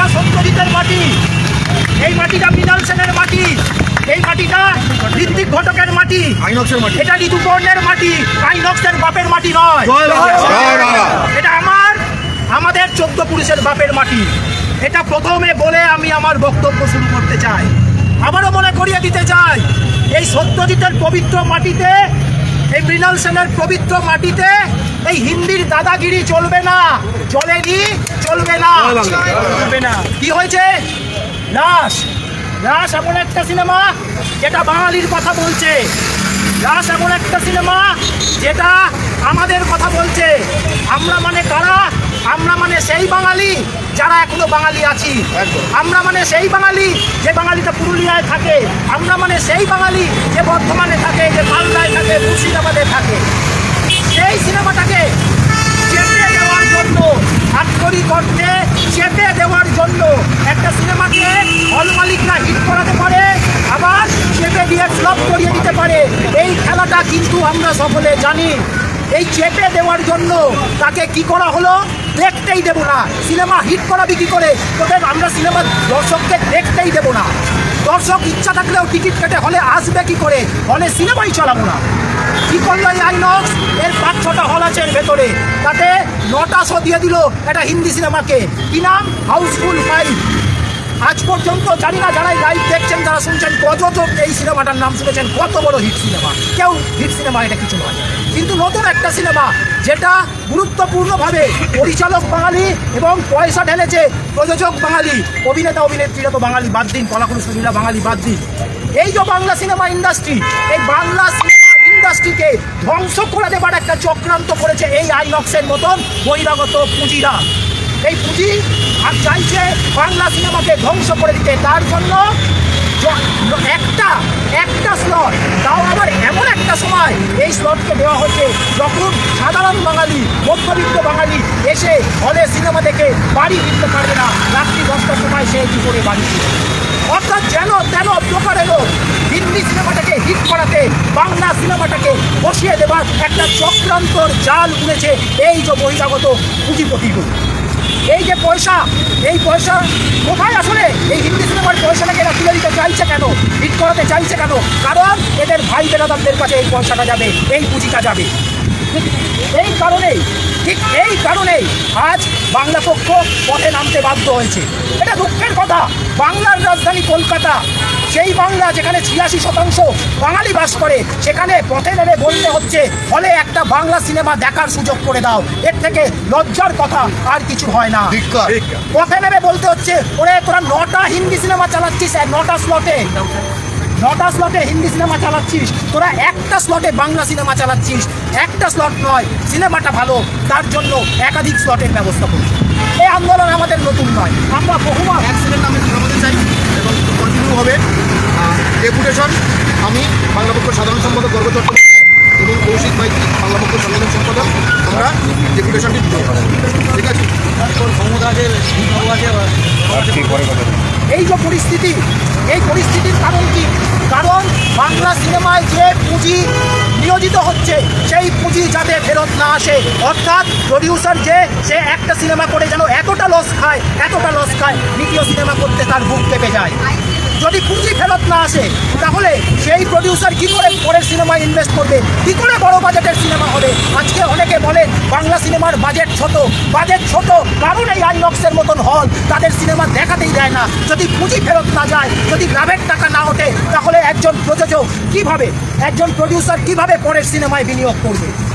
মাটিটা সত্যজিতের মাটি। এই মাটিটা মৃণাল সেনের মাটি। এই মাটিটা ঋত্বিক ঘটকের মাটি। আইনক্সের মাটি। এটা ঋতুপর্ণের মাটি। আইনক্সের বাপের মাটি নয়। এটা আমার আমাদের চোদ্দ পুরুষের বাপের মাটি। এটা প্রথমে বলে আমি আমার বক্তব্য শুরু করতে চাই। আবারও মনে করিয়ে দিতে চাই এই সত্যজিতের পবিত্র মাটিতে এই মৃণাল সেনের পবিত্র মাটিতে এই হিন্দির দাদাগিরি চলবে না। চলেনি চলবে না। কি হয়েছে? লাশ লাশ এমন একটা সিনেমা যেটা বাঙালির কথা বলছে। লাশ এমন একটা সিনেমা যেটা আমাদের কথা বলছে। আমরা মানে কারা? আমরা মানে সেই বাঙালি। যারা এখনও বাঙালি আছি আমরা মানে সেই বাঙালি যে বাঙালিটা পুরুলিয়ায় থাকে আমরা মানে সেই বাঙালি যে বর্ধমানে থাকে যে মালদায় থাকে মুর্শিদাবাদে থাকে। সেই সিনেমাটাকে চেপে দেওয়ার জন্য আক্ষরিক অর্থে চেপে দেওয়ার জন্য একটা সিনেমাকে হল মালিকরা হিট করাতে পারে আবার চেপে দিয়ে ফ্লপ করিয়ে দিতে পারে। এই খেলাটা কিন্তু আমরা সকলে জানি। এই চেপে দেওয়ার জন্য তাকে কি করা হলো? দেখতেই দেবো না। সিনেমা হিট করাবি কি করে তোদের আমরা সিনেমা দর্শককে দেখতেই দেবো না। দর্শক ইচ্ছা থাকলেও টিকিট কেটে হলে আসবে কি করে? হলে সিনেমাই চালাবো না। কি করল এই আইনক্স, এর পাঁচ ছটা হল আছে এর ভেতরে। তাতে নটা শো দিয়ে দিল একটা হিন্দি সিনেমাকে। কি নাম? হাউসফুল ফাইভ আজ পর্যন্ত জানি না যারা লাইভ দেখছেন, যারা শুনছেন কতজন এই সিনেমাটার নাম শুনেছেন, কত বড় হিট সিনেমা। কেউ হিট সিনেমা এটা কিছু নয়। কিন্তু নতুন একটা সিনেমা, যেটা গুরুত্বপূর্ণভাবে পরিচালক বাঙালি এবং পয়সা ঢেলেছে প্রযোজক বাঙালি, অভিনেতা অভিনেত্রীরা তো বাঙালি বাদ দিন সুনীলা বাঙালি বাদ দিন। এই যে বাংলা সিনেমা ইন্ডাস্ট্রি এই বাংলা সিনেমা ইন্ডাস্ট্রিকে ধ্বংস করে দেবার একটা চক্রান্ত করেছে এই আইনক্সের মতন বহিরাগত পুঁজিরা। এই পুঁজি আর চাইছে বাংলা সিনেমাকে ধ্বংস করে দিতে। তার জন্য একটা একটা স্লট তাও একটা সময় এই স্লটকে দেওয়া হচ্ছে যখন সাধারণ বাঙালি, মধ্যবিত্ত বাঙালি এসে হলে সিনেমা দেখে বাড়ি ফিরতে পারবে না, রাত্রি দশটার সময় সে কি করে বাড়ি অর্থাৎ যেন, তেন প্রকারের লোক হিন্দি সিনেমাটাকে হিট করাতে বাংলা সিনেমাটাকে বসিয়ে দেবার একটা চক্রান্তর জাল উড়েছে এই যে বহিরাগত পুঁজিপতিগুলো এই যে পয়সা, এই পয়সা কোথায় আসলে? এই হিন্দি সিনেমার পয়সাটাকে এরা তুলে দিতে চাইছে কেন? হিট করাতে চাইছে কেন? কারণ এদের ভাই বেরাদারদের কাছে এই পয়সাটা যাবে, এই পুঁজিটা যাবে। এই কারণেই ঠিক এই কারণেই আজ বাংলা পক্ষ পথে নামতে বাধ্য হয়েছে। এটা দুঃখের কথা। বাংলার রাজধানী কলকাতা সেই বাংলা যেখানে ছিয়াশি শতাংশ বাঙালি বাস করে সেখানে পথে নেমে বলতে হচ্ছে ফলে একটা বাংলা সিনেমা দেখার সুযোগ করে দাও। এর থেকে লজ্জার কথা আর কিছু হয় না। পথে নেমে বলতে হচ্ছে ওরে তোরা নটা হিন্দি সিনেমা চালাচ্ছিস নটা স্লটে নটা স্লটে হিন্দি সিনেমা চালাচ্ছিস। তোরা একটা স্লটে বাংলা সিনেমা চালাচ্ছিস। একটা স্লট নয় সিনেমাটা ভালো। তার জন্য একাধিক স্লটের ব্যবস্থা করছি এই আন্দোলন আমাদের নতুন নয়। আমরা বহুবার অ্যাক্সিডেন্ট আমি জানাতে চাই এবং কন্টিনিউ হবে। ডেপুটেশন আমি বাংলা পক্ষ সাধারণ সম্পাদক গর্ব এবং কৌশিক মাইতি বাংলা পক্ষ সাধারণ সম্পাদক। আমরা ডেপুটেশনটি ঠিক আছে? এই যে পরিস্থিতি, এই পরিস্থিতির কারণ কি? কারণ বাংলা সিনেমায় যে পুঁজি নিয়োজিত হচ্ছে, সেই পুঁজি যাতে ফেরত না আসে। অর্থাৎ প্রডিউসার যে, সে একটা সিনেমা করে যেন এতটা লস খায়, এতটা লস খায়, দ্বিতীয় সিনেমা করতে তার বুক কেঁপে যায়। যদি পুঁজি ফেরত না আসে, তাহলে সেই প্রডিউসার কী করে পরের সিনেমায় ইনভেস্ট করবে? কী করে বড় বাজেটের সিনেমা হবে? আজকে অনেকে বলেন বাংলা সিনেমার বাজেট ছোট বাজেট ছোট। কারণ এই আইনক্সের মতন হল, তাদের সিনেমা দেখাতেই দেয় না। যদি পুঁজি ফেরত না যায়, যদি লাভের টাকা না ওঠে, তাহলে একজন প্রযোজক কীভাবে, একজন প্রডিউসার কীভাবে পরের সিনেমায় বিনিয়োগ করবে?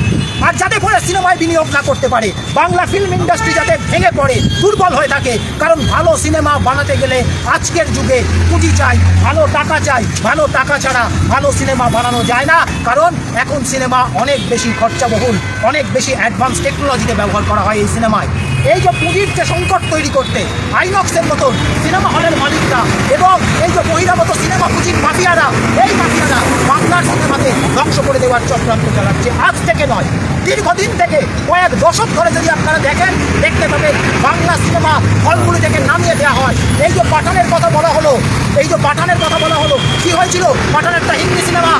আর যাতে করে সিনেমায় বিনিয়োগ না করতে পারে, বাংলা ফিল্ম ইন্ডাস্ট্রি যাতে ভেঙে পড়ে, দুর্বল হয়ে থাকে। কারণ ভালো সিনেমা বানাতে গেলে আজকের যুগে পুঁজি চাই, ভালো টাকা চাই, ভালো টাকা ছাড়া ভালো সিনেমা বানানো যায় না। কারণ এখন সিনেমা অনেক বেশি খরচাবহুল, অনেক বেশি অ্যাডভান্স টেকনোলজিতে ব্যবহার করা হয় এই সিনেমায়। এই যে পুঁজির যে সংকট তৈরি করতে আইনক্সের মতন সিনেমা হলের মালিকরা দেওয়ার চক্রান্ত চালাচ্ছে। আজ থেকে নয়, দীর্ঘদিন থেকে কয়েক দশক ধরে যদি আপনারা দেখেন, দেখতে পাবেন বাংলা সিনেমা হলগুলি থেকে নামিয়ে দেওয়া হয়। এই যে পাঠানের কথা বলা হলো, এই যে পাঠানের কথা বলা হলো, কি হয়েছিল? পাঠানের একটা হিন্দি সিনেমা,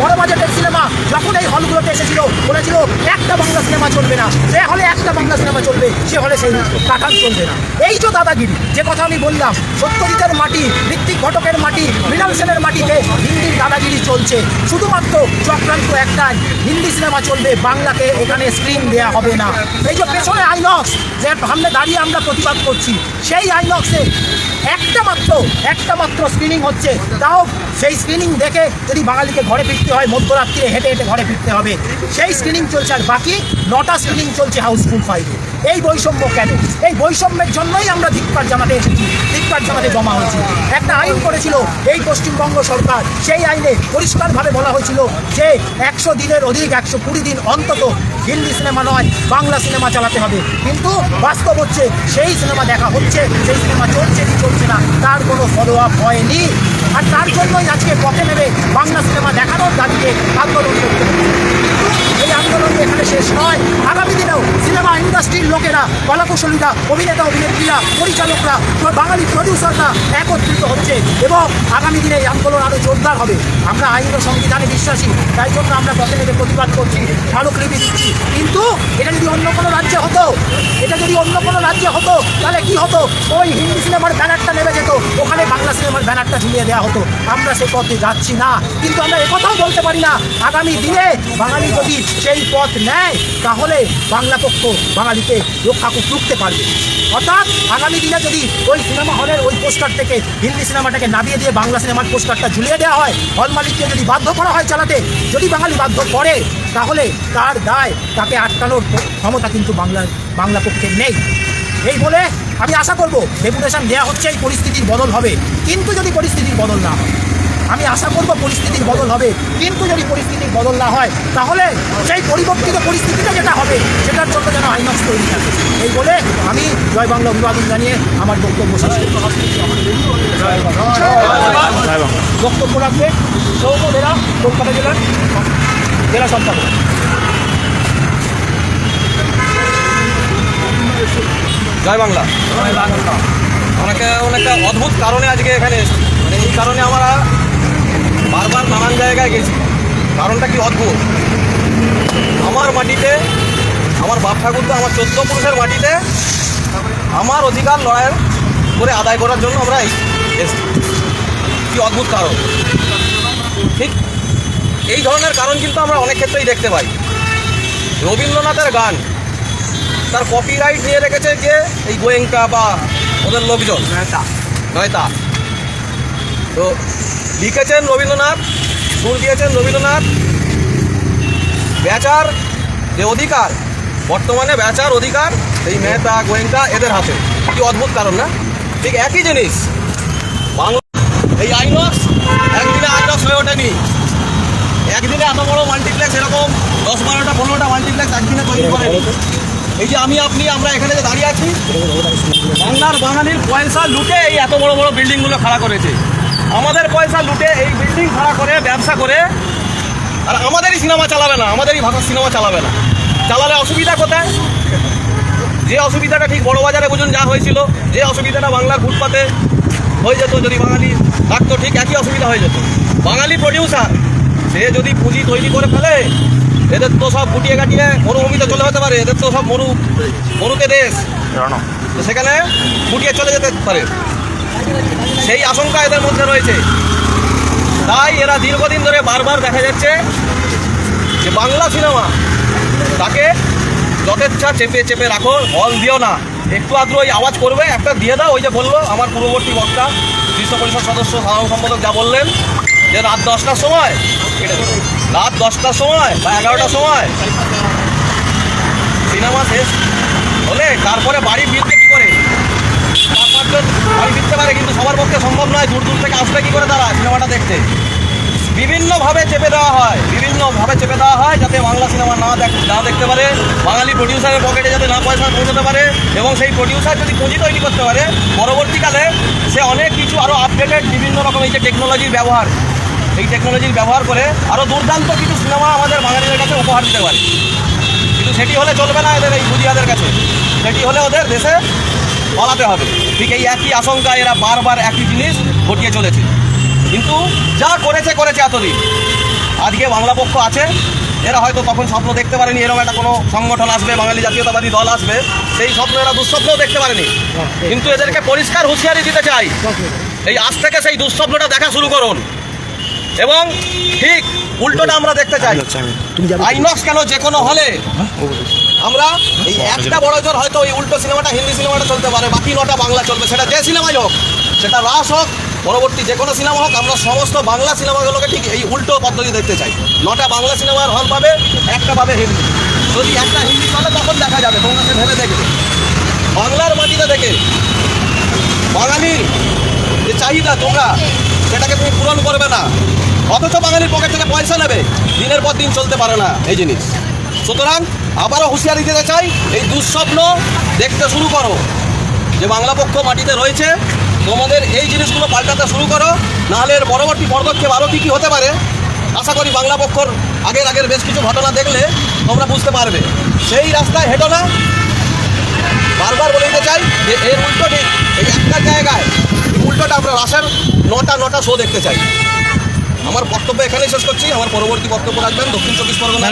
বড় বাজেটের সিনেমা, যখন এই হলগুলোতে এসেছিল বলেছিল একটা বাংলা সিনেমা চলবে না। যে হলে একটা বাংলা সিনেমা চলবে, সে হলে সেই পাঠান চলবে না। এই যে দাদাগিরি। যে কথা আমি বললাম, সত্যজিতের মাটি, ঋত্বিক ঘটকের মাটি, মৃণাল সেনের মাটিতে হিন্দির দাদাগিরি চলছে। শুধুমাত্র চক্রান্ত একটাই, হিন্দি সিনেমা চলবে, বাংলাকে এখানে স্ক্রিন দেওয়া হবে না। এই যে পেছনে আইনক্স যে সামনে দাঁড়িয়ে আমরা প্রতিবাদ করছি, সেই আইনক্সে একটা মাত্র একটা মাত্র স্ক্রিনিং হচ্ছে। তাও সেই স্ক্রিনিং দেখে যদি বাঙালিকে ঘরে ফিরতে হয়, মধ্যরাত্রিরে হেঁটে হেঁটে ঘরে ফিরতে হবে। সেই স্ক্রিনিং চলছে আর বাকি নটা স্ক্রিনিং চলছে হাউসফুল ফাইভে এই বৈষম্য কেন? এই বৈষম্যের জন্যই আমরা ধিক্কার জানাতে এসেছি। ধিক্কার জানাতে জমা হয়েছি। একটা আইন করেছিল এই পশ্চিমবঙ্গ সরকার। সেই আইনে পরিষ্কারভাবে বলা হয়েছিল যে একশো দিনের অধিক, একশো কুড়ি দিন অন্তত হিন্দি সিনেমা নয়, বাংলা সিনেমা চালাতে হবে। কিন্তু বাস্তব হচ্ছে সেই সিনেমা দেখা হচ্ছে, সেই সিনেমা চলছে কি চলছে না, তার কোনো ফলো আপ হয়নি। আর তার জন্যই আজকে পথে নেবে বাংলা সিনেমা দেখানোর দাবিতে আন্দোলন করতে হচ্ছে। এই আন্দোলন এখানে শেষ নয়। আগামী দিনেও সিনেমা ইন্ডাস্ট্রির লোকেরা, কলাকুশলীরা, অভিনেতা, অভিনেত্রীরা, পরিচালকরা বাঙালি প্রডিউসাররা একত্রিত হচ্ছে এবং আগামী দিনে এই আন্দোলন আরও জোরদার হবে। আমরা আইন ও সংবিধানে বিশ্বাসী, তাই জন্য আমরা পথে নেমে প্রতিবাদ করছি ভালো স্মারকলিপি দিচ্ছি। কিন্তু এটা যদি অন্য কোনো রাজ্যে হতো, এটা যদি অন্য কোনো রাজ্যে হতো, তাহলে কি হতো? ওই হিন্দি সিনেমার ব্যানারটা নেমে যেত। ব্যানারটা ঝুলিয়ে দেওয়া হতো। আমরা সে পথে যাচ্ছি না। কিন্তু আমরা একথাও বলতে পারি না। আগামী দিনে বাঙালি যদি সেই পথ নেয়, তাহলে বাংলা পক্ষ বাঙালিকে রক্ষা রুখতে পারবে। অর্থাৎ আগামী দিনে যদি ওই সিনেমা হলের ওই পোস্টার থেকে হিন্দি সিনেমাটাকে নামিয়ে দিয়ে বাংলা সিনেমার পোস্টারটা ঝুলিয়ে দেওয়া হয়, হল মালিককে যদি বাধ্য করা হয় চালাতে, যদি বাঙালি বাধ্য করে, তাহলে তার দায় তাকে আটকানোর ক্ষমতা কিন্তু বাংলা বাংলা পক্ষের নেই। এই বলে আমি আশা করব ডেপুটেশন দেওয়া হচ্ছে এই পরিস্থিতির বদল হবে। কিন্তু যদি পরিস্থিতির বদল না হয় আমি আশা করব পরিস্থিতির বদল হবে। কিন্তু যদি পরিস্থিতির বদল না হয় তাহলে সেই পরিবর্তিত পরিস্থিতিটা যেটা হবে সেটার জন্য যেন আইনক্স তৈরি থাকে। এই বলে আমি জয় বাংলা অভিবাদন জানিয়ে আমার বক্তব্য শেষ। বক্তব্য রাখবে সৌম্য বেরা কলকাতা জেলার জেলা সম্পাদক। জয় বাংলা। অনেকে অনেকটা অদ্ভুত কারণে আজকে এখানে এসেছি। মানে এই কারণে আমরা বারবার নানান জায়গায় গেছি। কারণটা কি অদ্ভুত? আমার মাটিতে, আমার বাপ ঠাকুর তো আমার চোদ্দ পুরুষের মাটিতে আমার অধিকার লড়াই করে আদায় করার জন্য আমরা এসেছি। কি অদ্ভুত কারণ? ঠিক এই ধরনের কারণ কিন্তু আমরা অনেক ক্ষেত্রেই দেখতে পাই। রবীন্দ্রনাথের গান তার কপিরাইট নিয়ে রেখেছে যে এই গোয়েঙ্কা বা ওদের লোকজন। নয়তা। তো লিখেছেন রবীন্দ্রনাথ সুর দিয়েছেন রবীন্দ্রনাথ। বেচার যে অধিকার বর্তমানে বেচার অধিকার এই মেহতা গোয়েঙ্কা এদের হাতে। কি অদ্ভুত কারণ না? ঠিক একই জিনিস। বাংলা এই আইনক্স একদিনে আইনক্স হয়ে ওঠেনি। একদিনে এত বড় মাল্টিপ্লেক্স এরকম দশ বারোটা পনেরোটা মাল্টিপ্লেক্স একদিনে তৈরি করেনি। এই যে আমি, আপনি, আমরা এখানে যে দাঁড়িয়ে আছি বাংলার বাঙালির পয়সা লুটে এই এত বড় বড় বিল্ডিংগুলো খাড়া করেছে। আমাদের পয়সা লুটে এই বিল্ডিং খাড়া করে, ব্যবসা করে, আর আমাদেরই সিনেমা চালাবে না, আমাদেরই ভাষার সিনেমা চালাবে না। চালালে অসুবিধা কোথায়? যে অসুবিধাটা ঠিক বড় বাজারে বুঝুন যা হয়েছিল, যে অসুবিধাটা বাংলার ফুটপাতে হয়ে যেত, যদি বাঙালি থাকতো, ঠিক একই অসুবিধা হয়ে যেত। বাঙালি প্রডিউসার সে যদি পুঁজি তৈরি করে ফেলে এদের তো সব গুটিয়ে গাটিয়ে মরুভূমিতে চলে যেতে পারে এদের তো সব মরু মরুতে দেশ। তো সেখানে গুটিয়ে চলে যেতে পারে। সেই আশঙ্কা এদের মধ্যে রয়েছে। তাই এরা দীর্ঘদিন ধরে বারবার দেখা যাচ্ছে যে বাংলা সিনেমা তাকে যথেচ্ছা চেপে চেপে রাখো হল দিও না। একটু আদ্র ওই আওয়াজ করবে একটা দিয়ে দাও ওই যে বলল আমার পূর্ববর্তী বক্তা বিশ্ব পরিষদ সদস্য সাধারণ সম্পাদক যা বললেন যে রাত দশটার সময় রাত দশটার সময় বা এগারোটার সময়। সিনেমা শেষ হলে তারপরে বাড়ি ফিরতে কী করে? চার পাঁচজন বাড়ি ফিরতে পারে, কিন্তু সবার পক্ষে সম্ভব নয়, দূর দূর থেকে আসবে কী করে তারা সিনেমাটা দেখতে? বিভিন্নভাবে চেপে দেওয়া হয়, বিভিন্নভাবে চেপে দেওয়া হয় যাতে বাংলা সিনেমা না দেখ, না দেখতে পারে, বাঙালি প্রডিউসারের পকেটে যাতে না পয়সা পৌঁছাতে পারে, এবং সেই প্রডিউসার যদি পুঁজি তৈরি করতে পারে, পরবর্তীকালে সে অনেক কিছু আরও আপডেটেড বিভিন্ন রকম এই যে টেকনোলজির ব্যবহার এই টেকনোলজির ব্যবহার করে আরও দুর্দান্ত কিছু সিনেমা আমাদের বাঙালিদের কাছে উপহার দিতে পারে। কিন্তু সেটি হলে চলবে না এদের এই বুঝিয়াদের কাছে। সেটি হলে ওদের দেশে পালাতে হবে। ঠিক এই একই আশঙ্কা এরা বারবার একই জিনিস ঘটিয়ে চলেছে। কিন্তু যা করেছে করেছে এতদিন। আজকে বাংলা পক্ষ আছে। এরা হয়তো তখন স্বপ্ন দেখতে পারেনি, এরকম একটা কোনো সংগঠন আসবে, বাঙালি জাতীয়তাবাদী দল আসবে। সেই স্বপ্ন এরা দুঃস্বপ্নও দেখতে পারেনি। কিন্তু এদেরকে পরিষ্কার হুঁশিয়ারি দিতে চাই। এই আজ থেকে সেই দুঃস্বপ্নটা দেখা শুরু করুন। এবং ঠিক উল্টোটা আমরা দেখতে চাই। আইনক্স কেন যে কোনো হলে আমরা এই একটা বড় জোর হয়তো এই উল্টো সিনেমাটা হিন্দি সিনেমাটা চলতে পারে বাকি নটা বাংলা চলবে সেটা যে সিনেমাই হোক সেটা রাস হোক পরবর্তী যে কোনো সিনেমা হোক আমরা সমস্ত বাংলা সিনেমাগুলোকে ঠিক এই উল্টো পদ্ধতি দেখতে চাই। নটা বাংলা সিনেমার হল পাবে একটা পাবে হিন্দি। যদি একটা হিন্দি চলে তখন দেখা যাবে তোমরা সে ভেবে দেখবে। বাংলার মাটিতে দেখে। বাঙালির যে চাহিদা তোমরা সেটাকে তুমি পূরণ করবে না। অথচ বাঙালির পকেট থেকে পয়সা নেবে। দিনের পর দিন চলতে পারে না এই জিনিস। সুতরাং আবারও হুঁশিয়ারি দিতে চাই, এই দুঃস্বপ্ন দেখতে শুরু করো। যে বাংলা পক্ষ মাটিতে রয়েছে, তোমাদের এই জিনিসগুলো পাল্টাতে শুরু করো, নাহলে এর পরবর্তী পদক্ষেপ আরও কী কী হতে পারে? আশা করি বাংলা পক্ষর আগের আগের বেশ কিছু ঘটনা দেখলে তোমরা বুঝতে পারবে। সেই রাস্তায় হেঁটো না। বারবার বলে দিতে চাই যে এর উল্টো ঠিক এই একটা জায়গায় উল্টোটা আমরা রাসের নটা নটা শো দেখতে চাই। আমার বক্তব্য এখানেই শেষ করছি। আমার পরবর্তী বক্তব্য রাখবেন। দক্ষিণ চব্বিশ পরগনা।